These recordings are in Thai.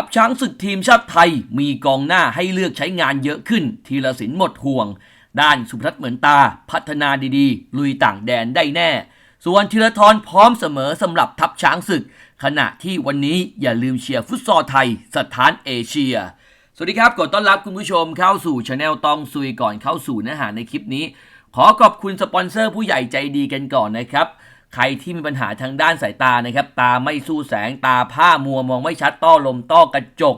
ทัพช้างศึกทีมชาติไทยมีกองหน้าให้เลือกใช้งานเยอะขึ้น ทีละสินหมดห่วง ด้านสุพรัตน์เหมือนตา พัฒนาดีๆ ลุยต่างแดนได้แน่ ส่วนธีรทรพร้อมเสมอสำหรับทัพช้างศึก ขณะที่วันนี้อย่าลืมเชียร์ฟุตซอลไทย สถานเอเชีย สวัสดีครับกดต้อนรับคุณผู้ชมเข้าสู่ช anel ตองซุยก่อนเข้าสู่เนื้อหาในคลิปนี้ ขอขอบคุณสปอนเซอร์ผู้ใหญ่ใจดีกันก่อนนะครับ ใครที่มีปัญหาทางด้านสายตานะครับ ตาไม่สู้แสงตาผ้ามัวมองไม่ชัดต้อลมต้อกระจก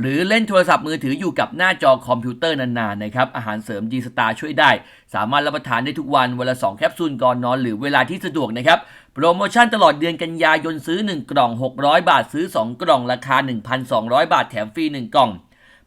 หรือเล่นโทรศัพท์มือถืออยู่กับหน้าจอคอมพิวเตอร์นานๆนะครับ อาหารเสริม G Star ช่วยได้ สามารถรับประทานได้ทุกวันวันละ 2 แคปซูลก่อนนอน หรือเวลาที่สะดวกนะครับ โปรโมชั่นตลอดเดือนกันยายนซื้อ 1 กล่อง 600 บาทซื้อ 2 กล่องราคา 1,200 บาทแถมฟรี 1 กล่อง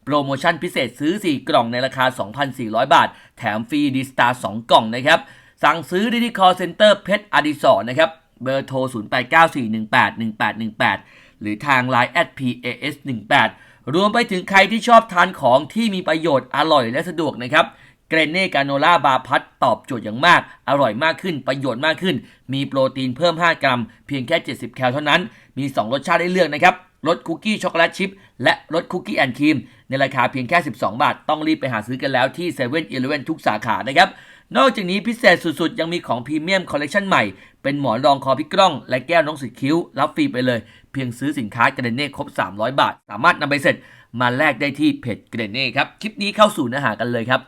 โปรโมชั่นพิเศษซื้อ 4 กล่องในราคา 2,400 บาท แถมฟรีดีสตาร์2กล่องนะครับ สั่งซื้อได้ที่ call center เพชรอดิศรนะครับ เบอร์โทร 0894181818 หรือทาง Line at PAS18 รวมไปถึงใครที่ชอบทานของที่มีประโยชน์อร่อยและสะดวกนะครับเกรเน่กาโนล่าบาพัดตอบโจทย์อย่างมาก อร่อยมากขึ้น ประโยชน์มากขึ้น มีโปรตีนเพิ่ม 5 กรัม เพียงแค่ 70 แคลเท่านั้น มี 2 รสชาติให้เลือกนะครับ รสคุกกี้ช็อกโกแลตชิพ และรสคุกกี้แอนด์ครีม ในราคาเพียงแค่ 12 บาท ต้องรีบไปหาซื้อกันแล้วที่7 e เ e ่ e อทุกสาขานะครับ นอกจากนี้พิเศษสุดๆ ยังมีของพรีเมียมคอลเลคชันใหม่ เป็นหมอนรองคอพิกล้อง และแก้วน้องสีคิ้ว รับฟรีไปเลย เพียงซื้อสินค้าเกรเน่ครบ 300 บาท สามารถนำไปเสร็จมาแลกได้ที่เพจเกรเน่ครับ คลิปนี้เข้าสู่เนื้อหากันเลยครับ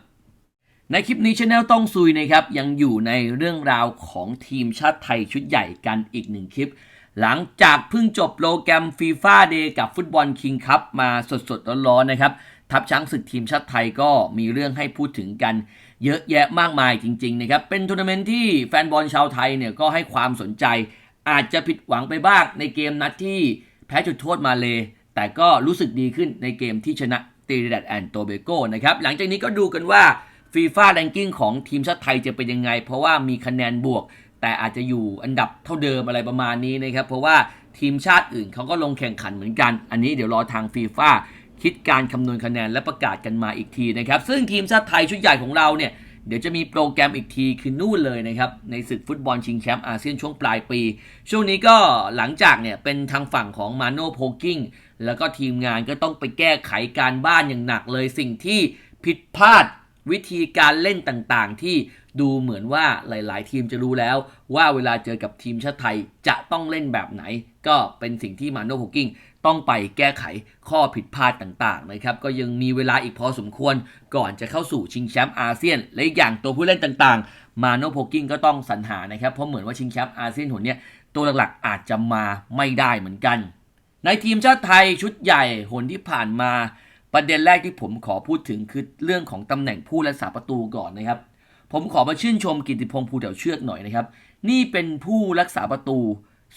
ในคลิปนี้ช anel ต้องซุยนะครับยังอยู่ในเรื่องราวของทีมชาติไทยชุดใหญ่กันอีกหนึ่งคลิป หลังจากเพิ่งจบโปรแกรมฟีฟ่าเดย์กับฟุตบอลคิงคัพมาสดๆร้อนๆนะครับทัพช้างศึกทีมชาติไทยก็มีเรื่องให้พูดถึงกัน เยอะแยะมากมายจริงๆนะครับ เป็นทัวร์นาเมนต์ที่แฟนบอลชาวไทยเนี่ยก็ให้ความสนใจ อาจจะผิดหวังไปบ้างในเกมนัดที่แพ้จุดโทษมาเล แต่ก็รู้สึกดีขึ้นในเกมที่ชนะตีริดัดแอนโตเบโกนะครับ หลังจากนี้ก็ดูกันว่าฟีฟ่าแรงกิ้งของทีมชาติไทยจะเป็นยังไง เพราะว่ามีคะแนนบวก แต่อาจจะอยู่อันดับเท่าเดิมอะไรประมาณนี้นะครับ เพราะว่าทีมชาติอื่นเขาก็ลงแข่งขันเหมือนกัน อันนี้เดี๋ยวรอทางฟีฟ่า คิดการคำนวณคะแนนและประกาศกันมาอีกทีนะครับ ซึ่งทีมชาติไทยชุดใหญ่ของเราเนี่ยเดี๋ยวจะมีโปรแกรมอีกทีคือนู่นเลยนะครับ ในศึกฟุตบอลชิงแชมป์อาเซียนช่วงปลายปี ช่วงนี้ก็หลังจากเนี่ยเป็นทางฝั่งของมาโนโพกิ้งแล้วก็ทีมงานก็ต้องไปแก้ไขการบ้านอย่างหนักเลยสิ่งที่ผิดพลาดวิธีการเล่นต่างๆ ที่ดูเหมือนว่าหลาย ๆ ทีมจะรู้แล้ว ว่าเวลาเจอกับทีมชาติไทยจะต้องเล่นแบบไหน ก็เป็นสิ่งที่มาโนโพกิ้ง ต้องไปแก้ไขข้อผิดพลาดต่างๆนะครับก็ยังมีเวลาอีกพอสมควร ก่อนจะเข้าสู่ชิงแชมป์อาเซียน และอย่างตัวผู้เล่นต่างๆ มาโนโพกิ้งก็ต้องสรรหานะครับเพราะเหมือนว่าชิงแชมป์อาเซียนหนเนี้ยตัวหลักๆอาจจะมาไม่ได้เหมือนกัน ในทีมชาติไทยชุดใหญ่หนที่ผ่านมาประเด็นแรกที่ผมขอพูดถึงคือเรื่องของตำแหน่งผู้รักษาประตูก่อนนะครับ ผมขอมาชื่นชมกิติพงศ์ภูเถาเชือกหน่อยนะครับ นี่เป็นผู้รักษาประตู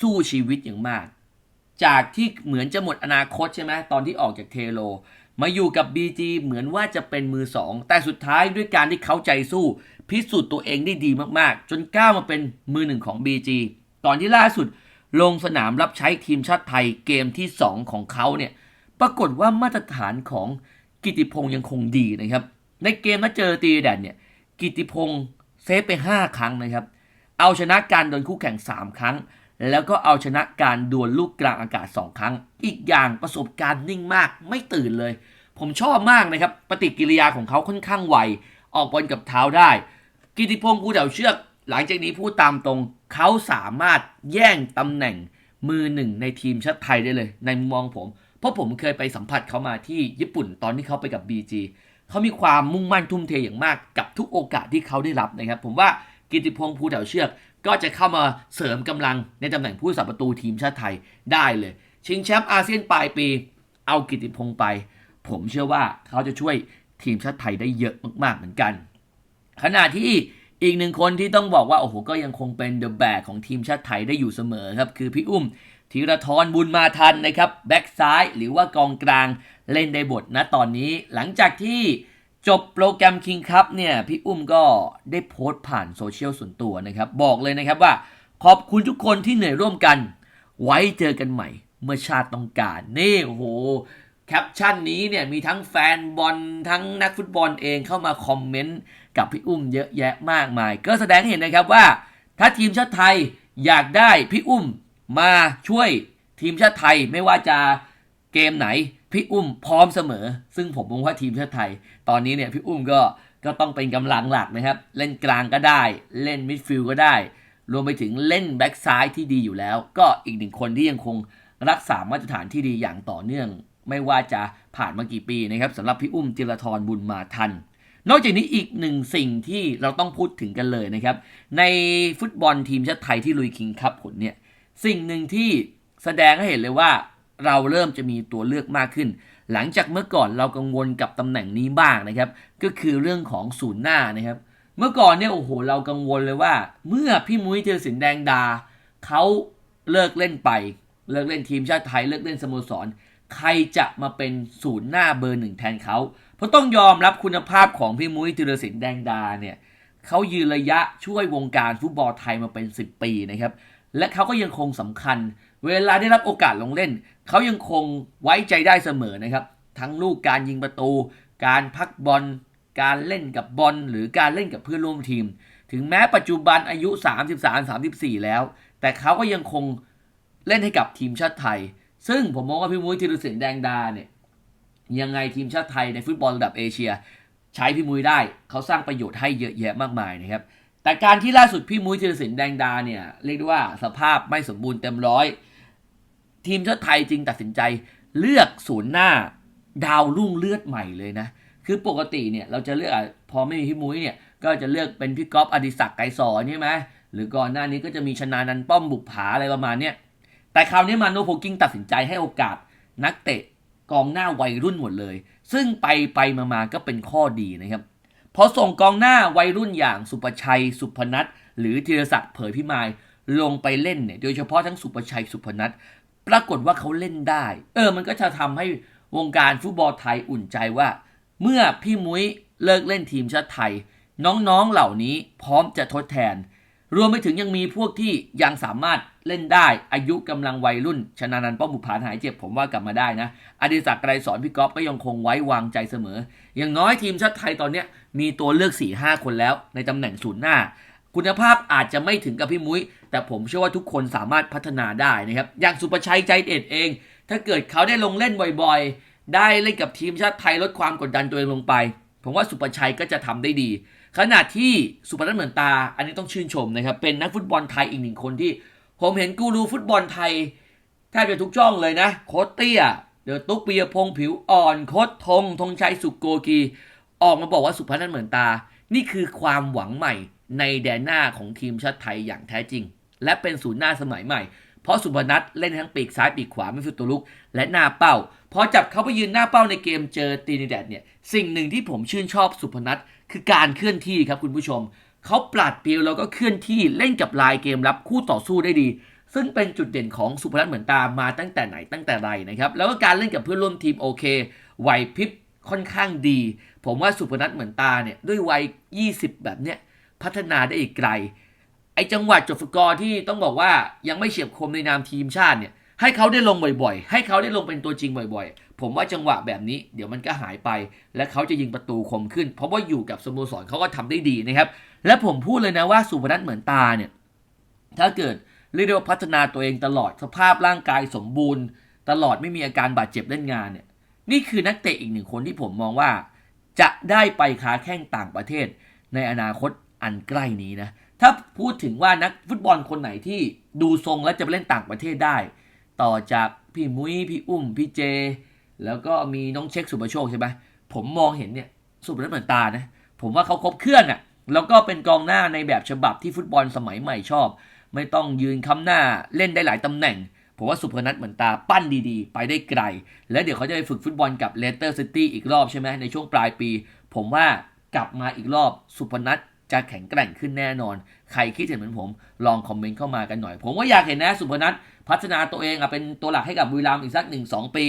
สู้ชีวิตอย่างมาก จากที่เหมือนจะหมดอนาคตใช่ไหมตอนที่ออกจากเทโล มาอยู่กับ BG เหมือนว่าจะเป็นมือสองแต่สุดท้ายด้วยการที่เขาใจสู้ พิสูจน์ตัวเองได้ดีมากๆ จนก้าวมาเป็นมือหนึ่งของ BG ตอนที่ล่าสุดลงสนามรับใช้ทีมชาติไทยเกมที่ 2 ของเขาเนี่ยปรากฏว่ามาตรฐานของกิติพงศ์ยังคงดีนะครับ ในเกมมาเจอตีแดนเนี่ยกิติพงศ์เซฟไป 5 ครั้งนะครับ เอาชนะการโดนคู่แข่ง 3 ครั้ง แล้วก็เอาชนะการดวลลูกกลางอากาศ 2 ครั้ง อีกอย่างประสบการณ์นิ่งมากไม่ตื่นเลย ผมชอบมากนะครับ ปฏิกิริยาของเขาค่อนข้างไว ออกบอลกับเท้าได้ กิติพงศ์กูเดาเชือก หลังจากนี้พูดตามตรง เขาสามารถแย่งตำแหน่งมือหนึ่งในทีมชาติไทยได้เลย ในมุมมองผม เพราะผมเคยไปสัมผัสเขามาที่ญี่ปุ่นตอนที่เขาไปกับ BG เขามีความมุ่งมั่นทุ่มเทอย่างมากกับทุกโอกาสที่เขาได้รับนะครับ ผมว่ากิติพงศ์ภูเถาเชือก ก็จะเข้ามาเสริมกำลังในตำแหน่งผู้สับประตูทีมชาติไทยได้เลย ชิงแชมป์อาเซียนปลายปี เอากิติพงศ์ไป ผมเชื่อว่าเขาจะช่วยทีมชาติไทยได้เยอะมากๆเหมือนกัน ขณะที่อีกหนึ่งคนที่ต้องบอกว่าโอ้โหก็ยังคงเป็นเดอะแบกของทีมชาติไทยได้อยู่เสมอครับ คือพี่อุ้มธีรทรบุญมาทันนะครับแบ็กซ้ายหรือว่ากองกลางเล่นได้บทนะตอนนี้หลังจากที่ จบโปรแกรมคิงคัพเนี่ยพี่อุ้มก็ได้โพสต์ผ่านโซเชียลส่วนตัวนะครับ บอกเลยนะครับว่า ขอบคุณทุกคนที่เหนื่อยร่วมกัน ไว้เจอกันใหม่ เมื่อชาติต้องการ นี่โอ้โหแคปชั่นนี้เนี่ยมีทั้งแฟนบอลทั้งนักฟุตบอลเองเข้ามาคอมเมนต์กับพี่อุ้มเยอะแยะมากมาย ก็แสดงให้เห็นนะครับว่า ถ้าทีมชาติไทยอยากได้พี่อุ้มมาช่วยทีมชาติไทยไม่ว่าจะเกมไหน พี่อุ้มพร้อมเสมอ ซึ่งผมมองว่าทีมชาติไทย ตอนนี้เนี่ยพี่อุ้มก็ก็ต้องเป็นกำลังหลักนะครับ เล่นกลางก็ได้ เล่นมิดฟิลด์ก็ได้ รวมไปถึงเล่นแบ็กซ้ายที่ดีอยู่แล้ว ก็อีกหนึ่งคนที่ยังคงรักษามาตรฐานที่ดีอย่างต่อเนื่อง ไม่ว่าจะผ่านมากี่ปีนะครับสำหรับพี่อุ้มจิรทรบุญมาทัน นอกจากนี้อีกหนึ่งสิ่งที่เราต้องพูดถึงกันเลยนะครับ ในฟุตบอลทีมชาติไทยที่ลุยคิงคัพผลเนี่ยสิ่งหนึ่งที่แสดงให้เห็นเลยว่า เราเริ่มจะมีตัวเลือกมากขึ้น หลังจากเมื่อก่อนเรากังวลกับตำแหน่งนี้บ้างนะครับ ก็คือเรื่องของศูนย์หน้านะครับ เมื่อก่อนเนี่ยโอ้โหเรากังวลเลยว่า เมื่อพี่มุ้ยเทอสินแดงดาเขาเลิกเล่นไป เลิกเล่นทีมชาติไทยเลิกเล่นสโมสร ใครจะมาเป็นศูนย์หน้าเบอร์หนึ่งแทนเขาเพราะต้องยอมรับคุณภาพของพี่มุ้ยธีรศิลป์แดงดาเนี่ยเขายืนระยะช่วยวงการฟุตบอลไทยมาเป็น 10 ปีนะครับ และเขาก็ยังคงสำคัญ เวลาได้รับโอกาสลงเล่น เขายังคงไว้ใจได้เสมอนะครับ ทั้งลูกการยิงประตู การพักบอล การเล่นกับบอลหรือการเล่นกับเพื่อนร่วมทีม ถึงแม้ปัจจุบันอายุ 33-34 แล้ว แต่เขาก็ยังคงเล่นให้กับทีมชาติไทย ซึ่งผมมองว่าพี่มุ้ยธีรศิลป์แดงดาเนี่ยยังไงทีมชาติไทยในฟุตบอลระดับเอเชีย ใช้พี่มุ้ยได้เขาสร้างประโยชน์ให้เยอะแยะมากมายนะครับแต่การที่ล่าสุดพี่มุ้ยธีรศิลป์แดงดาเนี่ยเรียกได้ว่าสภาพไม่สมบูรณ์เต็มร้อย ทีมชาติไทยจึงตัดสินใจเลือกศูนย์หน้าดาวรุ่งเลือดใหม่เลยนะ คือปกติเนี่ยเราจะเลือกพอไม่มีพี่มุ้ยเนี่ยก็จะเลือกเป็นพี่ก๊อฟอดิศักดิ์ไกรสอนใช่ไหมหรือก่อนหน้านี้ก็จะมีชนานันป้อมบุกผาอะไรประมาณเนี้ยแต่คราวนี้มาโนโพกิ้งตัดสินใจให้โอกาสนักเตะกองหน้าวัยรุ่นหมดเลย ซึ่งไปไปมามาก็เป็นข้อดีนะครับพอส่งกองหน้าวัยรุ่นอย่างสุประชัย สุพนัทหรือธีรศักดิ์เผยพิมายลงไปเล่นเนี่ยโดยเฉพาะทั้งสุประชัยสุพนัท ปรากฏว่าเขาเล่นได้ เออ มันก็จะทำให้วงการฟุตบอลไทยอุ่นใจว่า เมื่อพี่มุ้ยเลิกเล่นทีมชาติไทย น้องๆเหล่านี้พร้อมจะทดแทน รวมไปถึงยังมีพวกที่ยังสามารถเล่นได้อายุกำลังวัยรุ่น ชนะนันป้อมบุพานหายเจ็บผมว่ากลับมาได้นะอดิศักดิ์ไกรสอนพี่ก๊อฟก็ยังคงไว้วางใจเสมอ อย่างน้อยทีมชาติไทยตอนเนี้ยมีตัวเลือก4-5คนแล้วในตำแหน่งศูนย์หน้า คุณภาพอาจจะไม่ถึงกับพี่มุ้ย แต่ผมเชื่อว่าทุกคนสามารถพัฒนาได้นะครับ อย่างสุประชัยใจเด็ดเอง ถ้าเกิดเขาได้ลงเล่นบ่อยๆ ได้เล่นกับทีมชาติไทยลดความกดดันตัวเองลงไป ผมว่าสุประชัยก็จะทำได้ดี ขณะที่สุพนัทเหมือนตา อันนี้ต้องชื่นชมนะครับ เป็นนักฟุตบอลไทยอีกหนึ่งคนที่ ผมเห็นกูรูฟุตบอลไทยแทบจะทุกช่องเลยนะ โคตเตี้ย เดอะตุ๊กปียพงผิวอ่อน โคตธงธงชัยสุกโกกี ออกมาบอกว่าสุพนัทเหมือนตา นี่คือความหวังใหม่ ในแดนหน้าของทีมชาติไทยอย่างแท้จริง และเป็นศูนย์หน้าสมัยใหม่ เพราะสุพนัทเล่นทั้งปีกซ้ายปีกขวาไม่ฟุตตัวลุก และหน้าเป้า พอจับเขาไปยืนหน้าเป้าในเกมเจอตีนิแดดเนี่ยสิ่งหนึ่งที่ผมชื่นชอบสุพนัทคือการเคลื่อนที่ครับคุณผู้ชมเขาปราดเปรียวแล้วก็เคลื่อนที่เล่นกับลายเกมรับคู่ต่อสู้ได้ดี ซึ่งเป็นจุดเด่นของสุพนัทเหมือนตามมาตั้งแต่ไหนตั้งแต่ไรนะครับแล้วก็การเล่นกับเพื่อนร่วมทีมโอเคไหวพริบค่อนข้างดี ผมว่าสุพนัทเหมือนตาเนี่ยด้วยวัย 20 แบบเนี้ย พัฒนาได้อีกไกล ไอจังหวะจบสกอร์ที่ต้องบอกว่ายังไม่เฉียบคมในนามทีมชาติเนี่ยให้เขาได้ลงบ่อยๆ ให้เขาได้ลงเป็นตัวจริงบ่อยๆ ผมว่าจังหวะแบบนี้เดี๋ยวมันก็หายไป และเขาจะยิงประตูคมขึ้น เพราะว่าอยู่กับสโมสรเขาก็ทำได้ดีนะครับ และผมพูดเลยนะว่าสุพนัทเหมือนตาเนี่ย ถ้าเกิดเรียกได้ว่าพัฒนาตัวเองตลอดสภาพร่างกายสมบูรณ์ ตลอดไม่มีอาการบาดเจ็บเล่นงานเนี่ย นี่คือนักเตะอีกหนึ่งคนที่ผมมองว่า จะได้ไปค้าแข้งต่างประเทศ ในอนาคต อันใกล้นี้นะ ถ้าพูดถึงว่านักฟุตบอลคนไหนที่ดูทรงแล้วจะไปเล่นต่างประเทศได้ ต่อจากพี่มุ้ยพี่อุ้มพี่เจ แล้วก็มีน้องเช็คสุประโชคใช่ไหมผมมองเห็นเนี่ยสุพนัทเหมือนตานะ ผมว่าเขาครบเครื่องอะ่ะแล้วก็เป็นกองหน้าในแบบฉบับที่ฟุตบอลสมัยใหม่ชอบ ไม่ต้องยืนค้ำหน้าเล่นได้หลายตำแหน่งผมว่าสุพนัทเหมือนตาปั้นดีๆ ไปได้ไกล แล้วเดี๋ยวเขาจะไปฝึกฟุตบอลกับเลสเตอร์ซิตี้อีกรอบใช่ไหมในช่วงปลายปี ผมว่ากลับมาอีกรอบสุพนัท จะแข็งแกร่งขึ้นแน่นอน ใครคิดเห็นเหมือนผม ลองคอมเมนต์เข้ามากันหน่อย ผมว่าอยากเห็นนะสุพนัทพัฒนาตัวเองอะเป็นตัวหลักให้กับบุรีรัมย์อีกสักหนึ่งสองปี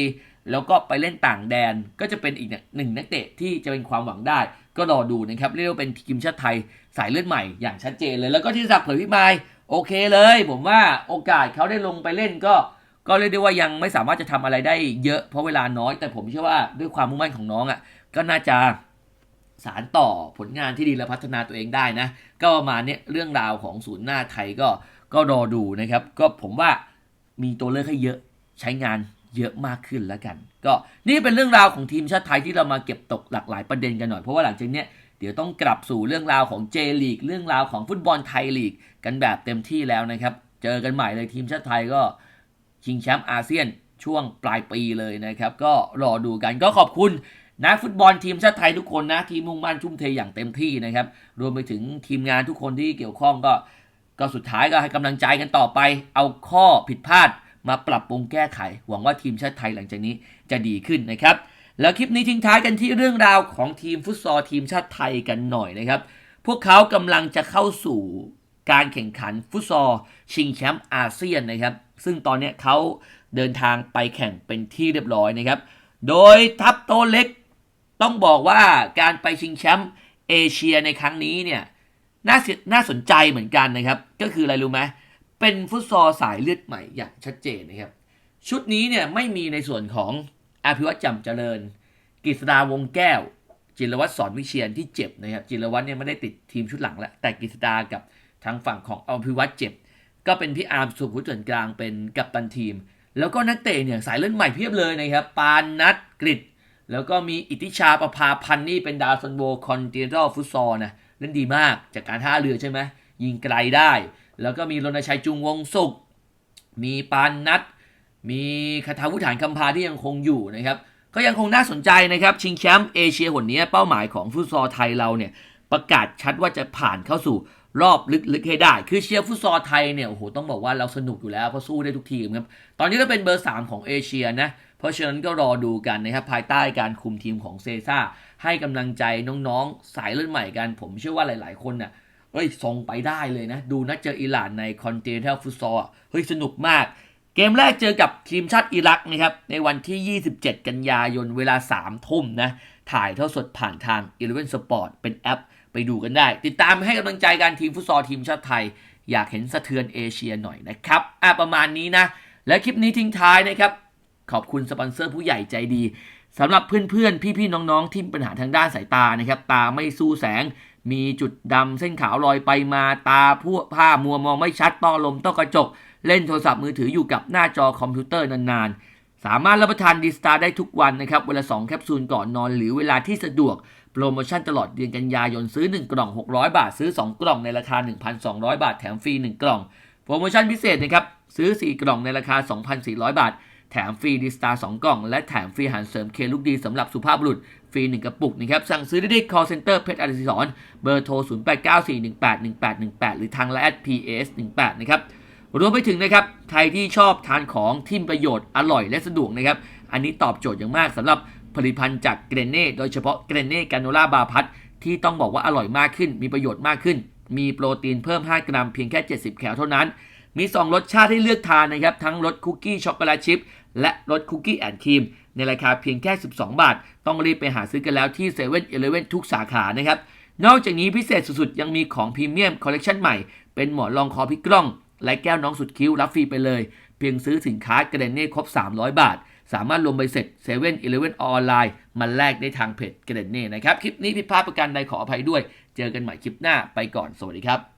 แล้วก็ไปเล่นต่างแดนก็จะเป็นอีกหนึ่งนักเตะที่จะเป็นความหวังได้ ก็รอดูนะครับเรียกว่าเป็นทีมชาติไทยสายเลือดใหม่อย่างชัดเจนเลย แล้วก็ที่ศักดิ์เผยพิมายโอเคเลย ผมว่าโอกาสเขาได้ลงไปเล่นก็ก็เรียกได้ว่ายังไม่สามารถจะทำอะไรได้เยอะเพราะเวลาน้อยแต่ผมเชื่อว่าด้วยความมุ่งมั่นของน้องอะ่ะก็น่าจะ สารต่อผลงานที่ดีและพัฒนาตัวเองได้นะ ก็ประมาณนี้เรื่องราวของศูนย์หน้าไทยก็ก็รอดูนะครับ ก็ผมว่ามีตัวเลือกให้เยอะใช้งานเยอะมากขึ้นแล้วกัน ก็นี่เป็นเรื่องราวของทีมชาติไทยที่เรามาเก็บตกหลากหลายประเด็นกันหน่อย เพราะว่าหลังจากนี้เดี๋ยวต้องกลับสู่เรื่องราวของเจลีกเรื่องราวของฟุตบอลไทยลีก กันแบบเต็มที่แล้วนะครับ เจอกันใหม่เลยทีมชาติไทยก็ชิงแชมป์อาเซียนช่วงปลายปีเลยนะครับ ก็รอดูกันก็ขอบคุณ นักฟุตบอลทีมชาติไทยทุกคนนะที่มุ่งมั่นชุ่มเทอย่างเต็มที่นะครับ รวมไปถึงทีมงานทุกคนที่เกี่ยวข้องก็ ก็สุดท้ายก็ให้กำลังใจกันต่อไป เอาข้อผิดพลาดมาปรับปรุงแก้ไข หวังว่าทีมชาติไทยหลังจากนี้จะดีขึ้นนะครับ แล้วคลิปนี้ทิ้งท้ายกันที่เรื่องราวของทีมฟุตซอลทีมชาติไทยกันหน่อยนะครับ พวกเขากำลังจะเข้าสู่การแข่งขันฟุตซอลชิงแชมป์อาเซียนนะครับ ซึ่งตอนนี้เขาเดินทางไปแข่งเป็นที่เรียบร้อยนะครับ โดยทัพโตเล็ก ต้องบอกว่าการไปชิงแชมป์เอเชียในครั้งนี้เนี่ยน่าสน่าสนใจเหมือนกันนะครับ ก็คืออะไรรู้ไหมเป็นฟุตซอลสายเลือดใหม่อย่างชัดเจนนะครับ ชุดนี้เนี่ยไม่มีในส่วนของอภิวัตรจำเจริญกฤษดาวงแก้ว จิรวัตรสอนวิเชียนที่เจ็บนะครับ จิรวัตรเนี่ยไม่ได้ติดทีมชุดหลังแล้วแต่กฤษดากับทางฝั่งของอภิวัตรเจ็บ ก็เป็นพี่อาร์มสุขุมเถื่อนกลางเป็นกัปตันทีม แล้วก็นักเตะเนี่ยสายเลือดใหม่เพียบเลยนะครับ ปานนัทกริด แล้วก็มีอิทธิชาประภาพันธ์นี่เป็นดาวซันโบคอนติเนนตัลฟุตซอลนะเล่นดีมากจากการท่าเรือใช่ไหมยิงไกลได้ แล้วก็มีรณชัยจุงวงสุข มีปานนัทมีคาถาวุฒานคำพาที่ยังคงอยู่นะครับก็ยังคงน่าสนใจนะครับ ชิงแชมป์เอเชียหนนี้เป้าหมายของฟุตซอลไทยเราเนี่ยประกาศชัดว่าจะผ่านเข้าสู่รอบลึกๆให้ได้ คือเชียร์ฟุตซอลไทยเนี่ยโอ้โหต้องบอกว่าเราสนุกอยู่แล้วเพราะสู้ได้ทุกทีมครับตอนนี้เราเป็นเบอร์ 3 ของเอเชียนะ เพราะฉะนั้นก็รอดูกันนะครับภายใต้การคุมทีมของเซซ่าให้กำลังใจน้องๆ สายเลือดใหม่กัน ผมเชื่อว่าหลาย ๆ คนน่ะเฮ้ยส่งไปได้เลยนะ ดูนัดเจออิหร่านในคอนเนนตัลฟุตซอลเฮ้ยสนุกมาก เกมแรกเจอกับทีมชาติอิรักนะครับในวันที่ 27 กันยายนเวลา 3 ทุ่มนะถ่ายเท่าสดผ่านทาง Eleven Sport เป็นแอปไปดูกันได้ ติดตามให้กำลังใจการทีมฟุตซอลทีมชาติไทย อยากเห็นสะเทือนเอเชียหน่อยนะครับอะประมาณนี้นะ และคลิปนี้ทิ้งท้ายนะครับ ขอบคุณสปอนเซอร์ผู้ใหญ่ใจดีสำหรับเพื่อนๆ พี่ๆ น้องๆ ที่มีปัญหาทางด้านสายตานะครับ ตาไม่สู้แสง มีจุดดำเส้นขาวลอยไปมา ตาพวกผ้ามัวมองไม่ชัด ต้อลม ต้อกระจก เล่นโทรศัพท์มือถืออยู่กับหน้าจอคอมพิวเตอร์นานๆ สามารถรับประทานดีสตาร์ได้ทุกวันนะครับ เวลา 2 แคปซูลก่อนนอน หรือเวลาที่สะดวก โปรโมชั่นตลอดเดือนกันยายนซื้อ 1 กล่อง 600 บาท ซื้อ 2 กล่องในราคา 1,200 บาท แถมฟรี 1 กล่อง โปรโมชั่นพิเศษนะครับ ซื้อ 4 กล่องในราคา 2,400 บาท แถมฟรีดีสตาร์2กล่อง และแถมฟรีอาหารเสริมเคลูกดีสำหรับสุภาพบุรุษ ฟรี 1 กระปุกนะครับ สั่งซื้อได้ที่ call center เพชรอดิศรเบอร์โทร 0894181818 หรือทางไลน์ @ps18 นะครับรวมไปถึงนะครับใครที่ชอบทานของที่มีประโยชน์อร่อยและสะดวกนะครับ อันนี้ตอบโจทย์อย่างมากสำหรับผลิตภัณฑ์จากเกรเน่โดยเฉพาะเกรเน่กาโนล่าบาพัทที่ต้องบอกว่าอร่อยมากขึ้น มีประโยชน์มากขึ้น มีโปรตีนเพิ่ม 5 กรัมเพียงแค่ 70 แคลเท่านั้น มี 2 รสชาติให้เลือกทานนะครับ ทั้งรสคุกกี้ช็อกโกแลตชิพและรสคุกกี้แอนด์ครีม ในราคาเพียงแค่ 12 บาท ต้องรีบไปหาซื้อกันแล้วที่7 e เ e ่ e อทุกสาขานะครับ นอกจากนี้พิเศษสุดๆ ยังมีของพรีเมียมคอลเลกชันใหม่ เป็นหมอนรองคอพิกล้อง และแก้วน้องสุดคิ้วรับฟรีไปเลย เพียงซื้อสินค้ากระเด็นเน่ครบ 300 บาท สามารถลงใบเสร็จ7 e เ e ่ e ออนไลน์มาแลกได้ทางเพจเกรเน่นะครับคลิปนี้ผิดพลาดประการใดขออภัยด้วย เจอกันใหม่คลิปหน้าไปก่อนสวัสดีครับ